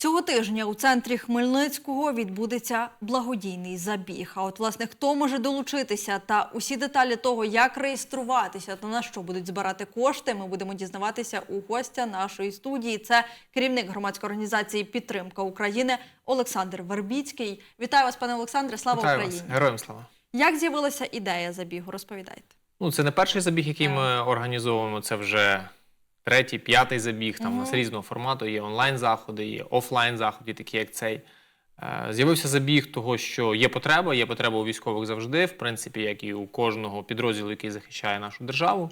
Цього тижня у центрі Хмельницького відбудеться благодійний забіг. А от власне хто може долучитися та усі деталі того, як реєструватися та на що будуть збирати кошти, ми будемо дізнаватися у гостя нашої студії. Це керівник громадської організації Підтримка України Олександр Вербіцький. Вітаю вас, пане Олександре. Слава Вітаю Україні! вас, героям слава. Як з'явилася ідея забігу? Розповідайте. Ну, це не перший забіг, який ми організовуємо. Це вже третій, п'ятий забіг. Там у нас різного формату. Є онлайн-заходи, є офлайн-заходи, такі як цей. Е, З'явився забіг того, що є потреба, є потреба у військових завжди, в принципі, як і у кожного підрозділу, який захищає нашу державу.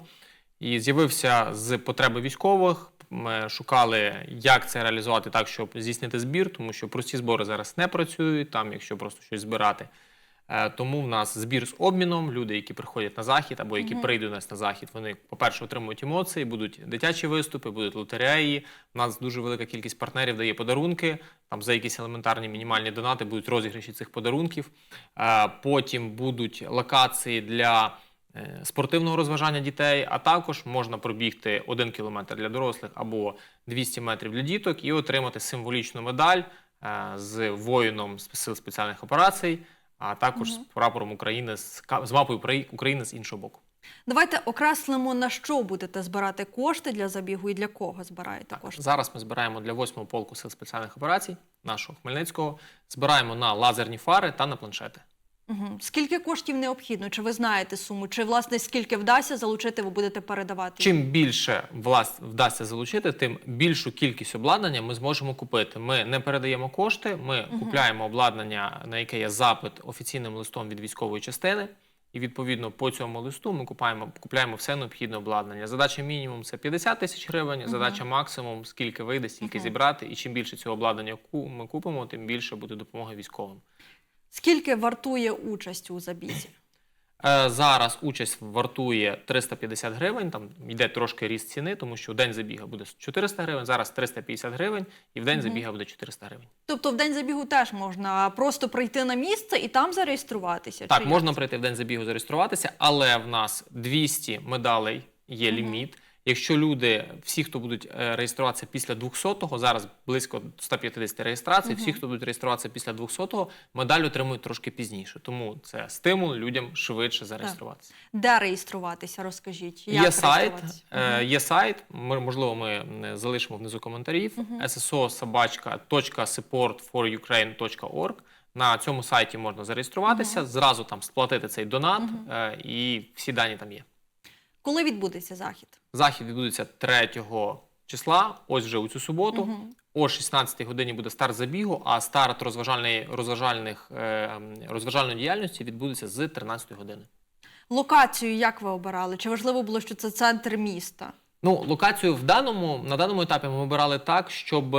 І з'явився з потреби військових. Ми шукали, як це реалізувати так, щоб здійснити збір, тому що прості збори зараз не працюють, там, якщо просто щось збирати. Е, Тому в нас збір з обміном. Люди, які приходять на захід або які Мгм. прийдуть у нас на захід, вони, по-перше, отримують емоції, будуть дитячі виступи, будуть лотереї. У нас дуже велика кількість партнерів дає подарунки. Там за якісь елементарні мінімальні донати будуть розіграші цих подарунків. Е, Потім будуть локації для е, спортивного розважання дітей, а також можна пробігти один кілометр для дорослих або 200 метрів для діток і отримати символічну медаль з воїном з сил спеціальних операцій, а також з прапором України з з мапою України з іншого боку. Давайте окреслимо на що будете збирати кошти для забігу і для кого збираєте кошти. Зараз ми збираємо для 8-го полку сил спеціальних операцій нашого Хмельницького. Збираємо на лазерні фари та на планшети. Угу. Скільки коштів необхідно? Чи ви знаєте суму? Чи власне скільки вдасться залучити, ви будете передавати? Чим більше влас вдасться залучити, тим більшу кількість обладнання ми зможемо купити. Ми не передаємо кошти, ми Мгм. купляємо обладнання, на яке є запит офіційним листом від військової частини. І відповідно по цьому листу ми купаємо, купляємо все необхідне обладнання. Задача мінімум це 50 тисяч гривень. Мгм. Задача максимум скільки вийде, стільки Мгм. зібрати. І чим більше цього обладнання ми купимо, тим більше буде допомоги військовим. Скільки вартує участь у забізі? Е, Зараз участь вартує 350 гривень. Там йде трошки ріст ціни, тому що в день забіга буде 400 гривень, зараз 350 гривень, і в день Мгм. забіга буде 400 гривень. Тобто в день забігу теж можна просто прийти на місце і там зареєструватися? Так, можна прийти в день забігу зареєструватися, але в нас 200 медалей є Мгм. ліміт. Якщо люди, всі, хто будуть е, реєструватися після 200-го, зараз близько 150 реєстрацій, всі, хто будуть реєструватися після 200-го, медаль отримують трошки пізніше. Тому це стимул людям швидше зареєструватися. Де реєструватися? Розкажіть. Як Є сайт, е, є сайт. Ми, можливо, ми залишимо внизу коментарів. Мгм. sso.support4ukraine.org. На цьому сайті можна зареєструватися, Мгм. зразу там сплатити цей донат, е, і всі дані там є. Коли відбудеться захід? Захід відбудеться 3 числа, ось вже у цю суботу. Мгм. О 16 годині буде старт забігу, а старт розважальної, розважальних, е, розважальної діяльності відбудеться з 13 години. Локацію як ви обирали? Чи важливо було, що це центр міста? Ну, локацію в даному на даному етапі ми обирали так, щоб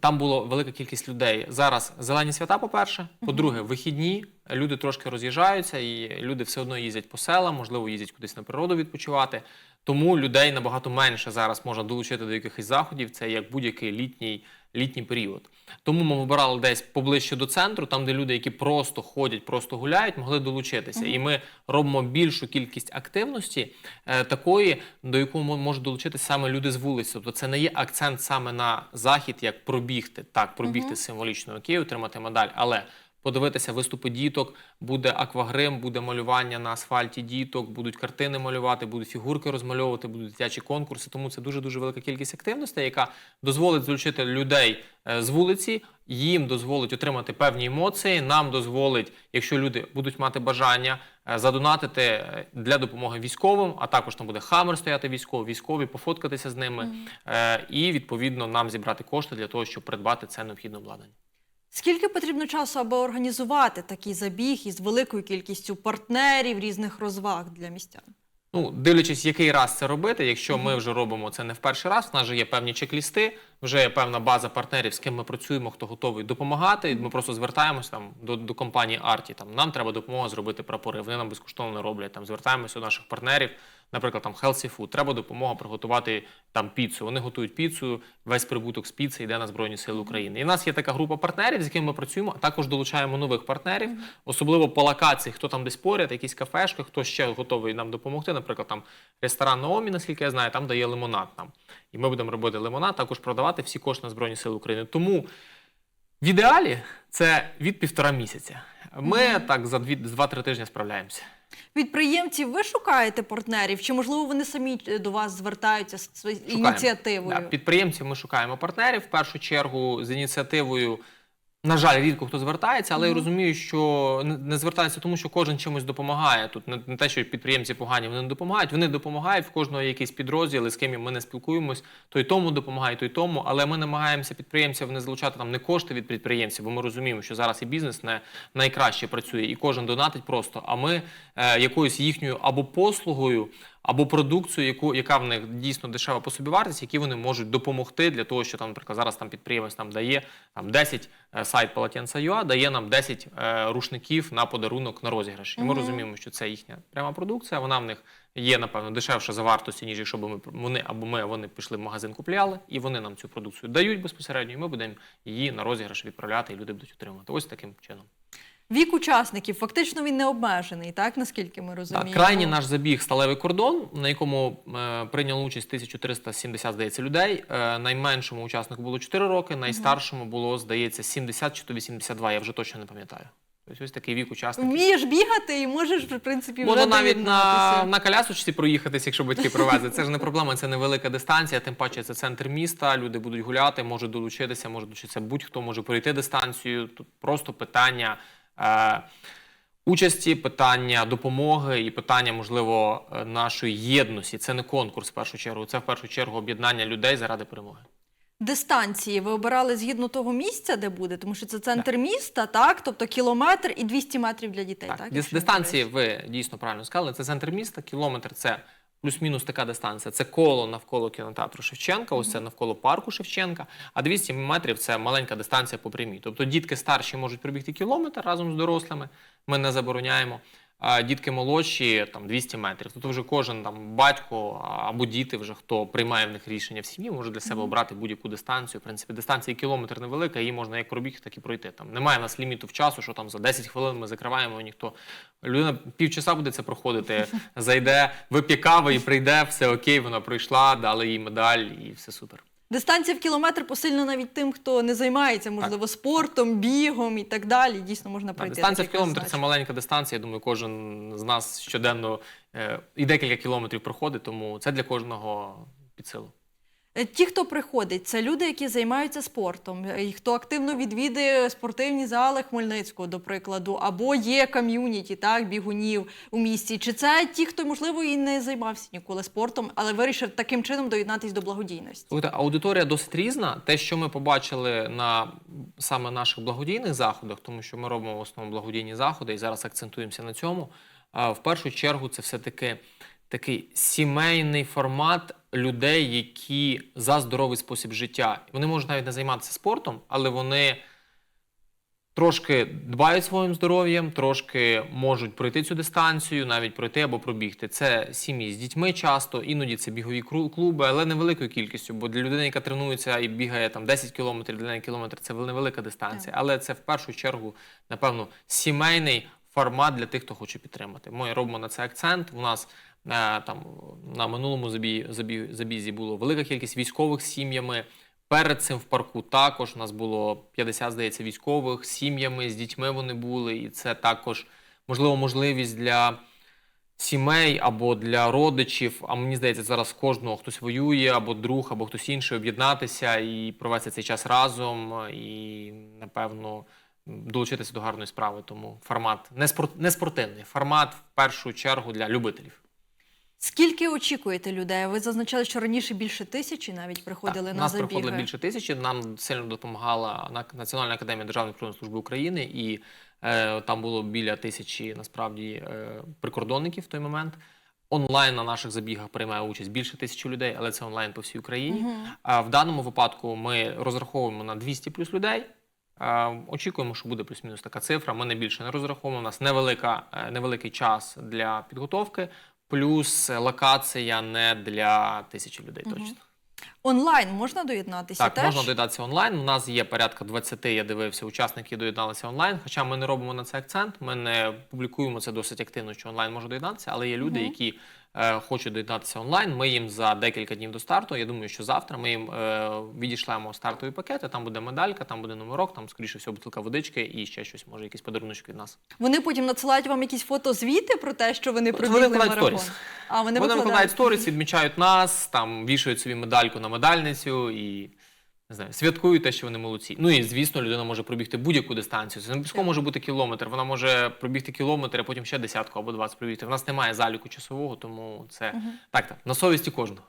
там було велика кількість людей. Зараз зелені свята, по-перше. По-друге, вихідні. Люди трошки роз'їжджаються, і люди все одно їздять по селам, можливо, їздять кудись на природу відпочивати. Тому людей набагато менше зараз можна долучити до якихось заходів. Це як будь-який літній, літній період. Тому ми вибирали десь поближче до центру, там, де люди, які просто ходять, просто гуляють, могли долучитися. І ми робимо більшу кількість активності е, такої, до якої можуть долучитися саме люди з вулиці. Тобто це не є акцент саме на захід, як пробігти. Так, пробігти Мгм. символічно окей, отримати медаль, але. Подивитися виступи діток, буде аквагрим, буде малювання на асфальті діток, будуть картини малювати, будуть фігурки розмальовувати, будуть дитячі конкурси. Тому це дуже дуже велика кількість активностей, яка дозволить залучити людей е, з вулиці, їм дозволить отримати певні емоції. Нам дозволить, якщо люди будуть мати бажання, е, задонатити е, для допомоги військовим, а також там буде хамер стояти військовий, військові, пофоткатися з ними, е, і відповідно нам зібрати кошти для того, щоб придбати це необхідне обладнання. Скільки потрібно часу, аби організувати такий забіг із великою кількістю партнерів, різних розваг для містян? Ну, дивлячись, який раз це робити, якщо ми вже робимо це не в перший раз, у нас вже є певні чек-лісти, вже є певна база партнерів, з ким ми працюємо, хто готовий допомагати. Ми просто звертаємося там до, до компанії Арті. Там нам треба допомога зробити прапори. Вони нам безкоштовно роблять. Там звертаємося до наших партнерів. Наприклад, там Healthy Food, треба допомога приготувати там піцу. Вони готують піцу, весь прибуток з піци йде на Збройні Сили України. І в нас є така група партнерів, з якими ми працюємо, а також долучаємо нових партнерів, особливо по локації, хто там десь поряд, якісь кафешки, хто ще готовий нам допомогти. Наприклад, там ресторан Наомі, наскільки я знаю, там дає лимонад нам. І ми будемо робити лимонад, також продавати всі кошти на Збройні Сили України. Тому В ідеалі це від півтора місяця. Ми так за дві- за два-три тижні справляємося. Підприємці ви шукаєте партнерів, чи можливо вони самі до вас звертаються з Шукаємо. ініціативою? Да, підприємців ми шукаємо партнерів в першу чергу з ініціативою. На жаль, рідко хто звертається, але я розумію, що не- звертається тому, що кожен чимось допомагає. Тут не, те, що підприємці погані, вони не допомагають. Вони допомагають в кожного якийсь підрозділ, з ким ми не спілкуємось. Той тому допомагає, той тому. Але ми намагаємося підприємців не залучати там не кошти від підприємців, бо ми розуміємо, що зараз і бізнес не найкраще працює, і кожен донатить просто. А ми е, якоюсь їхньою або послугою, або продукцію, яку яка в них дійсно дешева по собі вартість, які вони можуть допомогти для того, що там, наприклад, зараз там підприємець нам дає там 10 е, сайт Полотенця.ua дає нам 10 е, рушників на подарунок на розіграш. І ми розуміємо, що це їхня пряма продукція. Вона в них є напевно дешевша за вартості, ніж якщо б ми вони або ми вони пішли в магазин, купляли, і вони нам цю продукцію дають безпосередньо. і Ми будемо її на розіграш відправляти, і люди будуть отримувати. Ось таким чином. Вік учасників фактично він не обмежений, так наскільки ми розуміємо. Так, крайній наш забіг сталевий кордон, на якому е, прийняло участь 1370, здається, людей. Е, найменшому учаснику було 4 роки, найстаршому було, здається, 70 чи то 82, я вже точно не пам'ятаю. Тобто ось такий вік учасників. Вмієш бігати і можеш, в принципі, вже Можна навіть на, на колясочці проїхатися, якщо батьки привезли. Це ж не проблема, це невелика дистанція, тим паче це центр міста, люди будуть гуляти, можуть долучитися, може долучитися будь-хто, може пройти дистанцію. Тут просто питання участі, питання допомоги і питання, можливо, е, нашої єдності. Це не конкурс в першу чергу, це в першу чергу об'єднання людей заради перемоги. Дистанції ви обирали згідно того місця, де буде, тому що це центр міста, так? Тобто кілометр і 200 метрів для дітей, так? Так, дистанції ви дійсно правильно сказали. Це центр міста, кілометр це плюс-мінус така дистанція. Це коло навколо кінотеатру Шевченка, ось це навколо парку Шевченка. А 200 метрів це маленька дистанція по прямій. Тобто дітки старші можуть пробігти кілометр разом з дорослими. Ми не забороняємо. Дітки молодші там 200 метрів. Тобто вже кожен там батько або діти, вже хто приймає в них рішення в сім'ї, може для себе обрати будь-яку дистанцію. В принципі, дистанція кілометр невелика, її можна як пробігти, так і пройти. Там немає в нас ліміту в часу, що там за 10 хвилин ми закриваємо. і Ніхто людина півчаса буде це проходити, зайде, вип'є кави і прийде, все окей, вона пройшла, дали їй медаль і все супер. Дистанція в кілометр посильна навіть тим, хто не займається, можливо, спортом, бігом і так далі. Дійсно можна пройти. дистанція в кілометр це маленька дистанція. Я думаю, кожен з нас щоденно е, і декілька кілометрів проходить, тому це для кожного під силу. Е, Ті, хто приходить, це люди, які займаються спортом, е, і хто активно відвідує спортивні зали Хмельницького, до прикладу, або є ком'юніті, так, бігунів у місті. Чи це ті, хто, можливо, і не займався ніколи спортом, але вирішив таким чином доєднатися до благодійності? Слухайте, аудиторія досить різна. Те, що ми побачили на саме наших благодійних заходах, тому що ми робимо в основному благодійні заходи і зараз акцентуємося на цьому. В першу чергу, це все-таки такий сімейний формат людей, які за здоровий спосіб життя. Вони можуть навіть не займатися спортом, але вони трошки дбають своїм здоров'ям, трошки можуть пройти цю дистанцію, навіть пройти або пробігти. Це сім'ї з дітьми часто, іноді це бігові клуби, але невеликою кількістю. Бо для людини, яка тренується і бігає там 10 кілометрів, для неї кілометр це невелика дистанція. Але це в першу чергу, напевно, сімейний формат для тих, хто хоче підтримати. Ми робимо на це акцент. У нас там на минулому забі, забі, забізі було велика кількість військових з сім'ями. Перед цим в парку також у нас було 50, здається, військових з сім'ями, з дітьми вони були, і це також можливо можливість для сімей або для родичів. А мені здається, зараз кожного хтось воює, або друг, або хтось інший об'єднатися і провести цей час разом, і напевно долучитися до гарної справи. Тому формат не спорт, не спортивний, формат в першу чергу для любителів. Скільки очікуєте людей? Ви зазначали, що раніше більше тисячі навіть приходили Так, на нас забіги. приходило більше тисячі. Нам сильно допомагала На- Національна академія Державної прикордонної служби України, і е, там було біля тисячі насправді е, прикордонників в той момент. Онлайн на наших забігах приймає участь більше тисячі людей, але це онлайн по всій Україні. А в даному випадку ми розраховуємо на 200 плюс людей. Очікуємо, що буде плюс-мінус така цифра. Ми не більше не розраховуємо. У нас невелика, е, невеликий час для підготовки, плюс локація не для тисячі людей. Точно. Онлайн можна доєднатися Так, теж? можна доєднатися онлайн. У нас є порядка 20, я дивився, учасників, доєдналися онлайн. Хоча ми не робимо на це акцент, ми не публікуємо це досить активно, що онлайн може доєднатися, але є люди, які е, хочуть доєднатися онлайн. Ми їм за декілька днів до старту. Я думаю, що завтра ми їм е, відійшлемо стартові пакети. Там буде медалька, там буде номерок, там скоріше всього бутилка водички і ще щось, може, якийсь подарунок від нас. Вони потім надсилають вам якісь фотозвіти про те, що вони пробігли вони марафон. сторіс. А вони, Вони викладають сторіс, відмічають нас, там вішають собі медальку на медальницю і. Не знаю, святкують те, що вони молодці. Ну і звісно, людина може пробігти будь-яку дистанцію. Це не обов'язково може бути кілометр. Вона може пробігти кілометр, а потім ще десятку або двадцять пробігти. В нас немає заліку часового, тому це так, так на совісті кожного.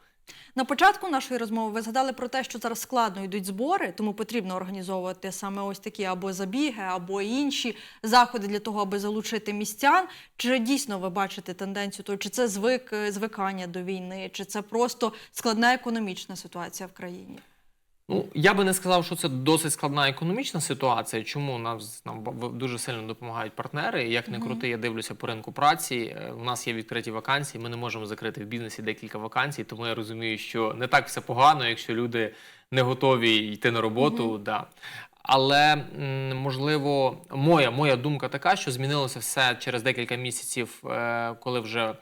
На початку нашої розмови ви згадали про те, що зараз складно йдуть збори, тому потрібно організовувати саме ось такі або забіги, або інші заходи для того, аби залучити містян. Чи дійсно ви бачите тенденцію? То чи це звик звикання до війни, чи це просто складна економічна ситуація в країні? Ну, я би не сказав, що це досить складна економічна ситуація. Чому нам, нам дуже сильно допомагають партнери. Як не крути, я дивлюся по ринку праці. Е, У нас є відкриті вакансії. Ми не можемо закрити в бізнесі декілька вакансій, тому я розумію, що не так все погано, якщо люди не готові йти на роботу. Да. Але можливо, моя, моя думка така, що змінилося все через декілька місяців, е, коли вже е,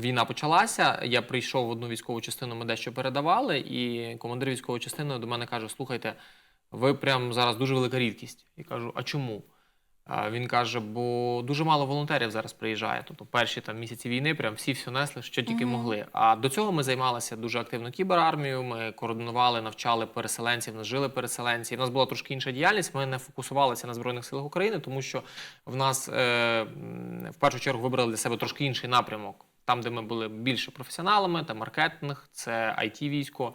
війна почалася. Я прийшов в одну військову частину, ми дещо передавали, і командир військової частини до мене каже: слухайте, ви прям зараз дуже велика рідкість. Я кажу, а чому? Він каже, бо дуже мало волонтерів зараз приїжджає. Тобто перші там місяці війни прям всі все несли, що тільки могли. А до цього ми займалися дуже активно кіберармією. Ми координували, навчали переселенців, нас жили переселенці. У нас була трошки інша діяльність. Ми не фокусувалися на збройних силах України, тому що в нас е, в першу чергу вибрали для себе трошки інший напрямок. Там, де ми були більше професіоналами, це маркетинг, це it військо.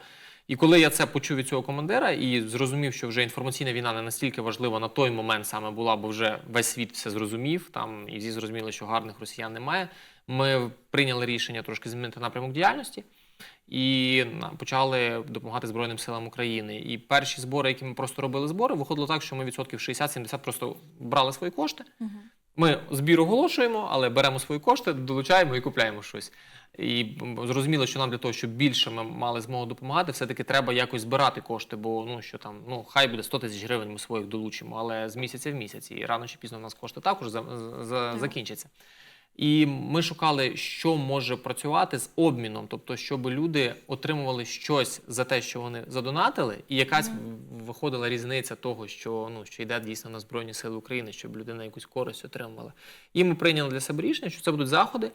І коли я це почув від цього командира і зрозумів, що вже інформаційна війна не настільки важлива на той момент саме була, бо вже весь світ все зрозумів, там і всі зрозуміли, що гарних росіян немає. Ми прийняли рішення трошки змінити напрямок діяльності і почали допомагати Збройним силам України. І перші збори, які ми просто робили збори, виходило так, що ми відсотків 60-70 просто брали свої кошти. Ми збір оголошуємо, але беремо свої кошти, долучаємо і купляємо щось. І зрозуміло, що нам для того, щоб більше ми мали змогу допомагати, все-таки треба якось збирати кошти, бо ну що там, ну хай буде 100 тисяч гривень, ми своїх долучимо, але з місяця в місяць, і рано чи пізно в нас кошти також за, за, закінчаться. І ми шукали, що може працювати з обміном, тобто, щоб люди отримували щось за те, що вони задонатили, і якась виходила різниця того, що ну що йде дійсно на Збройні Сили України, щоб людина якусь користь отримувала. І ми прийняли для себе рішення, що це будуть заходи.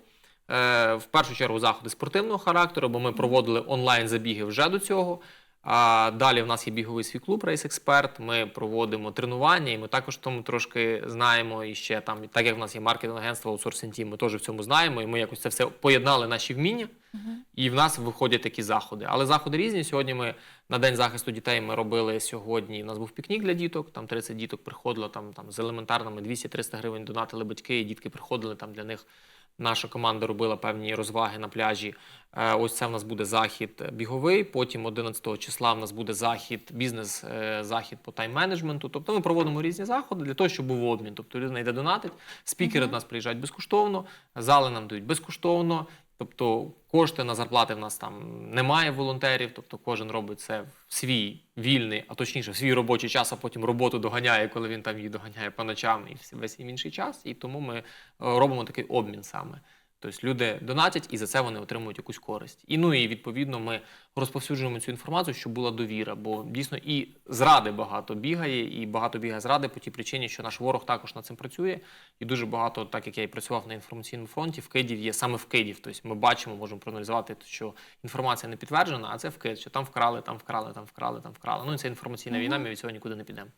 Е, в першу чергу заходи спортивного характеру, бо ми проводили онлайн забіги вже до цього. А далі в нас є біговий свій клуб Рейс Експерт. Ми проводимо тренування, і ми також тому трошки знаємо. І ще там, так як в нас є маркетинг агентство аутсорсинг Team, ми теж в цьому знаємо. І ми якось це все поєднали наші вміння, і в нас виходять такі заходи. Але заходи різні. Сьогодні ми на день захисту дітей ми робили сьогодні. У нас був пікнік для діток. Там 30 діток приходило там, там з елементарними 200-300 гривень донатили батьки, і дітки приходили там для них. Наша команда робила певні розваги на пляжі. Е, Ось це в нас буде захід біговий. Потім 11 числа в нас буде захід, бізнес-захід по тайм-менеджменту. Тобто ми проводимо різні заходи для того, щоб був обмін. Тобто людина йде донатить, спікери до нас приїжджають безкоштовно, зали нам дають безкоштовно. Тобто кошти на зарплати в нас там немає волонтерів, тобто кожен робить це в свій вільний, а точніше, в свій робочий час, а потім роботу доганяє, коли він там її доганяє по ночам і весь інший час. І тому ми е, робимо такий обмін саме. Тобто люди донатять і за це вони отримують якусь користь. І ну і відповідно ми розповсюджуємо цю інформацію, щоб була довіра. Бо дійсно і зради багато бігає, і багато бігає зради по тій причині, що наш ворог також над цим працює. І дуже багато, так як я і працював на інформаційному фронті, вкидів є саме вкидів. Тобто ми бачимо, можемо проаналізувати, що інформація не підтверджена, а це вкид, що там вкрали, там вкрали, там вкрали, там вкрали. Ну і це інформаційна війна. Ми від цього нікуди не підемо.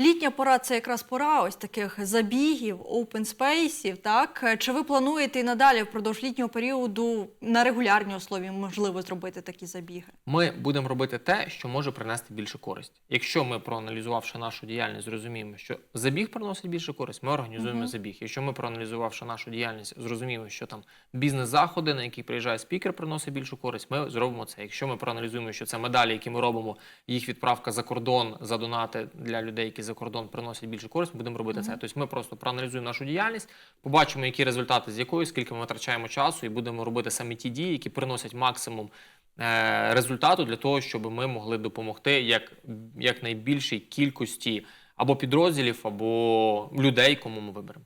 Літня пора це якраз пора ось таких забігів, open спейсів. Так чи ви плануєте і надалі впродовж літнього періоду на регулярній основі можливо зробити такі забіги? Ми будемо робити те, що може принести більше користь. Якщо ми, проаналізувавши нашу діяльність, зрозуміємо, що забіг приносить більше користь, ми організуємо забіг. Якщо ми, проаналізувавши нашу діяльність, зрозуміємо, що там бізнес-заходи, на які приїжджає спікер, приносить більшу користь, ми зробимо це. Якщо ми проаналізуємо, що це медалі, які ми робимо, їх відправка за кордон за донати для людей, які за кордон приносять більше користь, ми будемо робити це. Тобто ми просто проаналізуємо нашу діяльність, побачимо, які результати з якої, скільки ми витрачаємо часу, і будемо робити саме ті дії, які приносять максимум е, результату для того, щоб ми могли допомогти як, як найбільшій кількості або підрозділів, або людей, кому ми виберемо.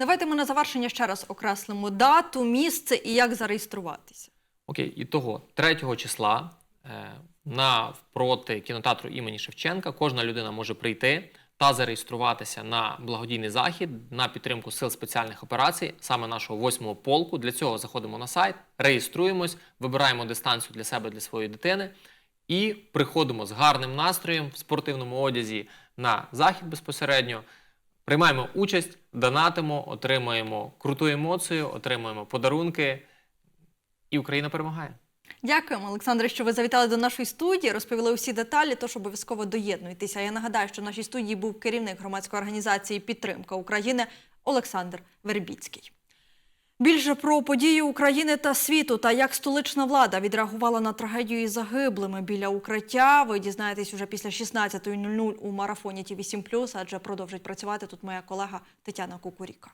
Давайте ми на завершення ще раз окреслимо дату, місце і як зареєструватися. Окей, і того 3 числа е, навпроти кінотеатру імені Шевченка кожна людина може прийти та зареєструватися на благодійний захід на підтримку сил спеціальних операцій, саме нашого 8-го полку. Для цього заходимо на сайт, реєструємось, вибираємо дистанцію для себе для своєї дитини і приходимо з гарним настроєм в спортивному одязі на захід безпосередньо. Приймаємо участь, донатимо, отримуємо круту емоцію, отримуємо подарунки, і Україна перемагає. Дякуємо, Олександре, що ви завітали до нашої студії, розповіли усі деталі, тож обов'язково доєднуйтеся. Я нагадаю, що в нашій студії був керівник громадської організації Підтримка України Олександр Вербіцький. Більше про події України та світу та як столична влада відреагувала на трагедію із загиблими біля укриття. Ви дізнаєтесь уже після 16.00 у марафоні Ті 8 адже продовжить працювати тут моя колега Тетяна Кукуріка.